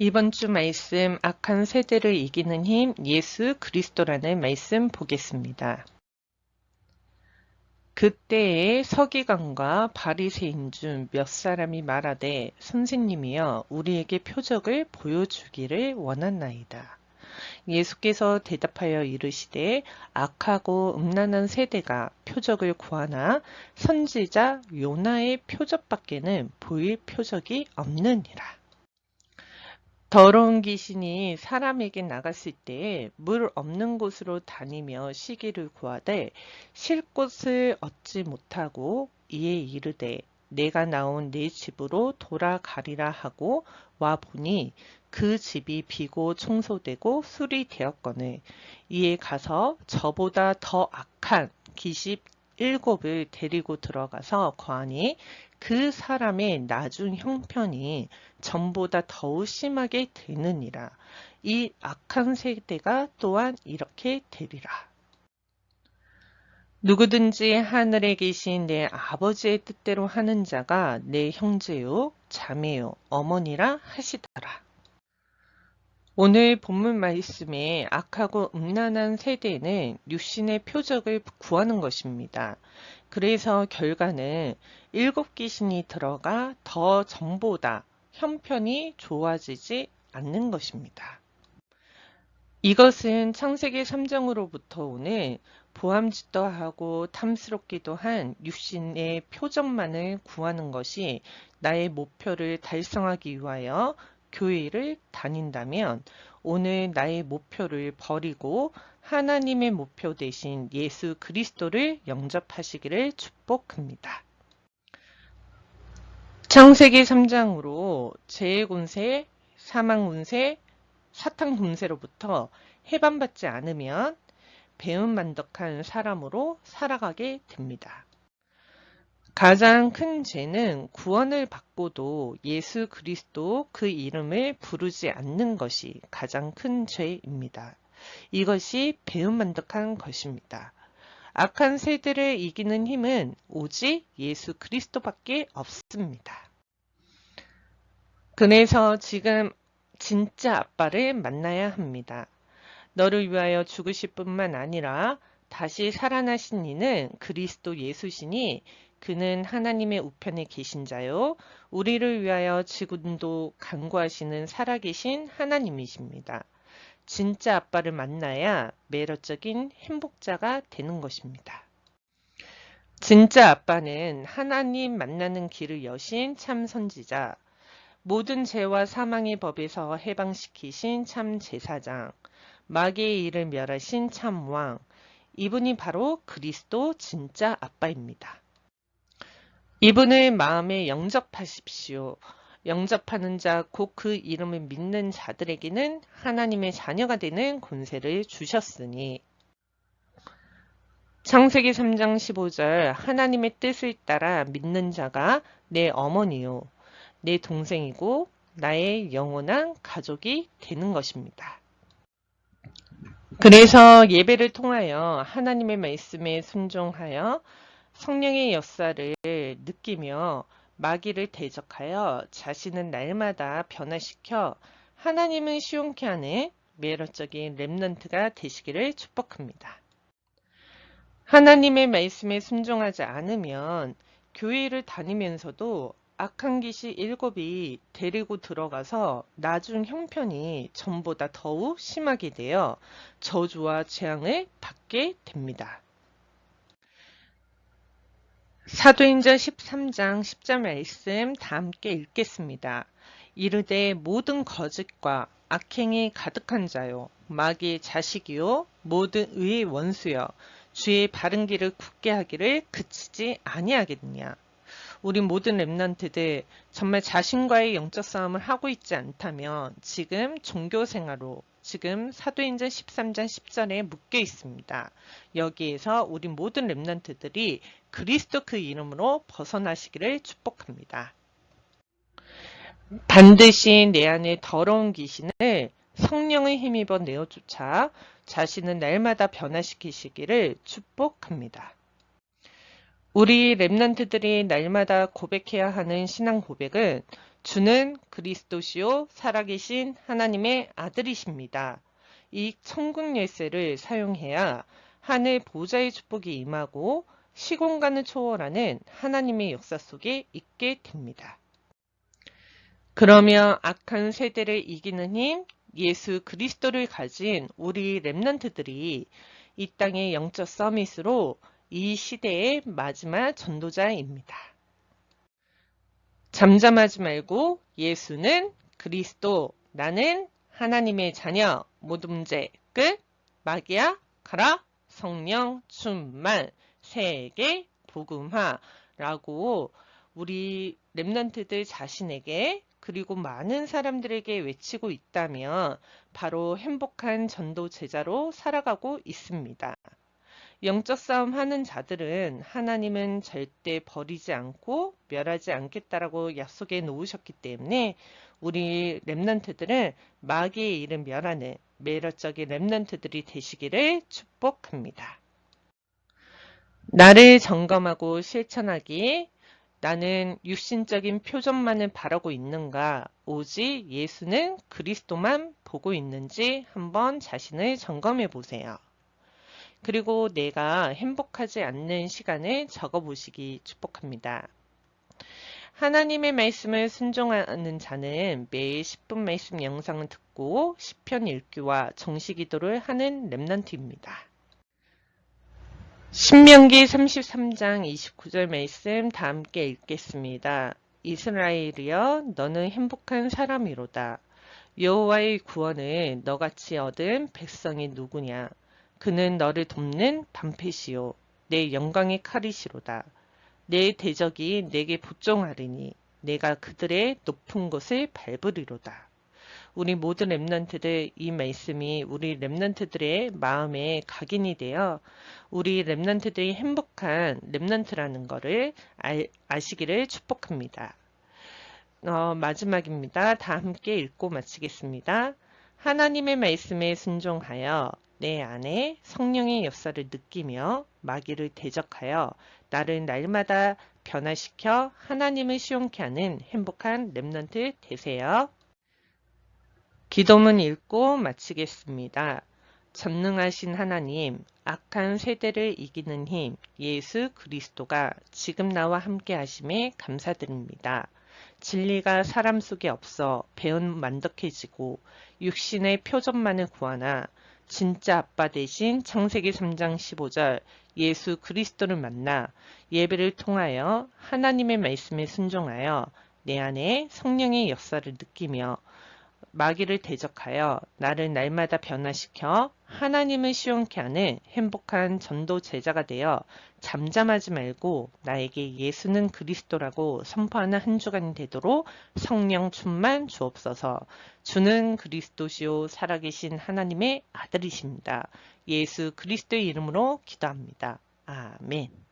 이번 주 말씀 악한 세대를 이기는 힘 예수 그리스도라는 말씀 보겠습니다. 그때에 서기관과 바리새인 중 몇 사람이 말하되 선생님이여 우리에게 표적을 보여주기를 원한나이다. 예수께서 대답하여 이르시되 악하고 음란한 세대가 표적을 구하나 선지자 요나의 표적밖에는 보일 표적이 없느니라. 더러운 귀신이 사람에게 나갔을 때물 없는 곳으로 다니며 시기를 구하되 쉴 곳을 얻지 못하고 이에 이르되 내가 나온 내 집으로 돌아가리라 하고 와 보니 그 집이 비고 청소되고 술이 되었거늘. 이에 가서 저보다 더 악한 기십 일곱을 데리고 들어가서 거하니 그 사람의 나중 형편이 전보다 더욱 심하게 되느니라. 이 악한 세대가 또한 이렇게 되리라. 누구든지 하늘에 계신 내 아버지의 뜻대로 하는 자가 내 형제요, 자매요, 어머니라 하시더라. 오늘 본문 말씀에 악하고 음란한 세대는 육신의 표적을 구하는 것입니다. 그래서 결과는 일곱 귀신이 들어가 더 전보다 형편이 좋아지지 않는 것입니다. 이것은 창세기 3장으로부터 오는 보암짓도 하고 탐스럽기도 한 육신의 표적만을 구하는 것이 나의 목표를 달성하기 위하여 교회를 다닌다면 오늘 나의 목표를 버리고 하나님의 목표 대신 예수 그리스도를 영접하시기를 축복합니다. 창세기 3장으로 재해군세, 사망군세, 사탕군세로부터 해방받지 않으면 배은만덕한 사람으로 살아가게 됩니다. 가장 큰 죄는 구원을 받고도 예수 그리스도 그 이름을 부르지 않는 것이 가장 큰 죄입니다. 이것이 배은만덕한 것입니다. 악한 세대를 이기는 힘은 오직 예수 그리스도밖에 없습니다. 그래서 지금 진짜 아빠를 만나야 합니다. 너를 위하여 죽으실 뿐만 아니라 다시 살아나신 이는 그리스도 예수시니 그는 하나님의 우편에 계신 자요. 우리를 위하여 지금도 간구하시는 살아계신 하나님이십니다. 진짜 아빠를 만나야 매력적인 행복자가 되는 것입니다. 진짜 아빠는 하나님 만나는 길을 여신 참 선지자, 모든 죄와 사망의 법에서 해방시키신 참 제사장, 마귀의 일을 멸하신 참 왕, 이분이 바로 그리스도 진짜 아빠입니다. 이분을 마음에 영접하십시오. 영접하는 자, 곧 그 이름을 믿는 자들에게는 하나님의 자녀가 되는 권세를 주셨으니 창세기 3장 15절 하나님의 뜻을 따라 믿는 자가 내 어머니요, 내 동생이고 나의 영원한 가족이 되는 것입니다. 그래서 예배를 통하여 하나님의 말씀에 순종하여 성령의 역사를 느끼며 마귀를 대적하여 자신은 날마다 변화시켜 하나님을 시원케 하는 매력적인 랩런트가 되시기를 축복합니다. 하나님의 말씀에 순종하지 않으면 교회를 다니면서도 악한 기시 일곱이 데리고 들어가서 나중 형편이 전보다 더욱 심하게 되어 저주와 재앙을 받게 됩니다. 사도행전 13장 10절 말씀 다 함께 읽겠습니다. 이르되 모든 거짓과 악행이 가득한 자요 마귀의 자식이요 모든 의의 원수여 주의 바른 길을 굳게 하기를 그치지 아니하겠느냐. 우리 모든 랩런트들 정말 자신과의 영적 싸움을 하고 있지 않다면 지금 종교 생활로 지금 사도행전 13장 10절에 묶여 있습니다. 여기에서 우리 모든 랩런트들이 그리스도 그 이름으로 벗어나시기를 축복합니다. 반드시 내 안에 더러운 귀신을 성령의 힘입어 내어쫓아 자신은 날마다 변화시키시기를 축복합니다. 우리 랩런트들이 날마다 고백해야 하는 신앙 고백은 주는 그리스도시요 살아계신 하나님의 아들이십니다. 이 천국 열쇠를 사용해야 하늘 보좌의 축복이 임하고 시공간을 초월하는 하나님의 역사 속에 있게 됩니다. 그러면 악한 세대를 이기는 힘, 예수 그리스도를 가진 우리 랩런트들이 이 땅의 영적 서밋으로 이 시대의 마지막 전도자입니다. 잠잠하지 말고 예수는 그리스도, 나는 하나님의 자녀, 모든 문제 끝, 마귀야 가라, 성령 충만, 세계 복음화 라고 우리 랩런트들 자신에게 그리고 많은 사람들에게 외치고 있다면 바로 행복한 전도 제자로 살아가고 있습니다. 영적 싸움 하는 자들은 하나님은 절대 버리지 않고 멸하지 않겠다라고 약속해 놓으셨기 때문에 우리 랩런트들은 마귀의 일은 멸하는 매력적인 랩런트들이 되시기를 축복합니다. 나를 점검하고 실천하기 나는 육신적인 표정만을 바라고 있는가 오직 예수는 그리스도만 보고 있는지 한번 자신을 점검해 보세요. 그리고 내가 행복하지 않는 시간을 적어보시기 축복합니다. 하나님의 말씀을 순종하는 자는 매일 10분 말씀 영상을 듣고 10편 읽기와 정시 기도를 하는 랩런트입니다. 신명기 33장 29절 말씀 다 함께 읽겠습니다. 이스라엘이여 너는 행복한 사람이로다. 여호와의 구원을 너같이 얻은 백성이 누구냐? 그는 너를 돕는 방패시요 내 영광의 칼이시로다. 내 대적이 내게 복종하리니 내가 그들의 높은 곳을 밟으리로다. 우리 모든 랩런트들 이 말씀이 우리 랩런트들의 마음에 각인이 되어 우리 랩런트들이 행복한 랩런트라는 것을 아시기를 축복합니다. 어, 마지막입니다. 다 함께 읽고 마치겠습니다. 하나님의 말씀에 순종하여 내 안에 성령의 역사를 느끼며 마귀를 대적하여 나를 날마다 변화시켜 하나님을 시원케 하는 행복한 랩런트 되세요. 기도문 읽고 마치겠습니다. 전능하신 하나님, 악한 세대를 이기는 힘, 예수 그리스도가 지금 나와 함께 하심에 감사드립니다. 진리가 사람 속에 없어 배운 만덕해지고 육신의 표정만을 구하나 진짜 아빠 대신 창세기 3장 15절 예수 그리스도를 만나 예배를 통하여 하나님의 말씀에 순종하여 내 안에 성령의 역사를 느끼며 마귀를 대적하여 나를 날마다 변화시켜 하나님을 시원케 하는 행복한 전도 제자가 되어 잠잠하지 말고 나에게 예수는 그리스도라고 선포하는 한 주간이 되도록 성령 충만 주옵소서. 주는 그리스도시요 살아계신 하나님의 아들이십니다. 예수 그리스도의 이름으로 기도합니다. 아멘.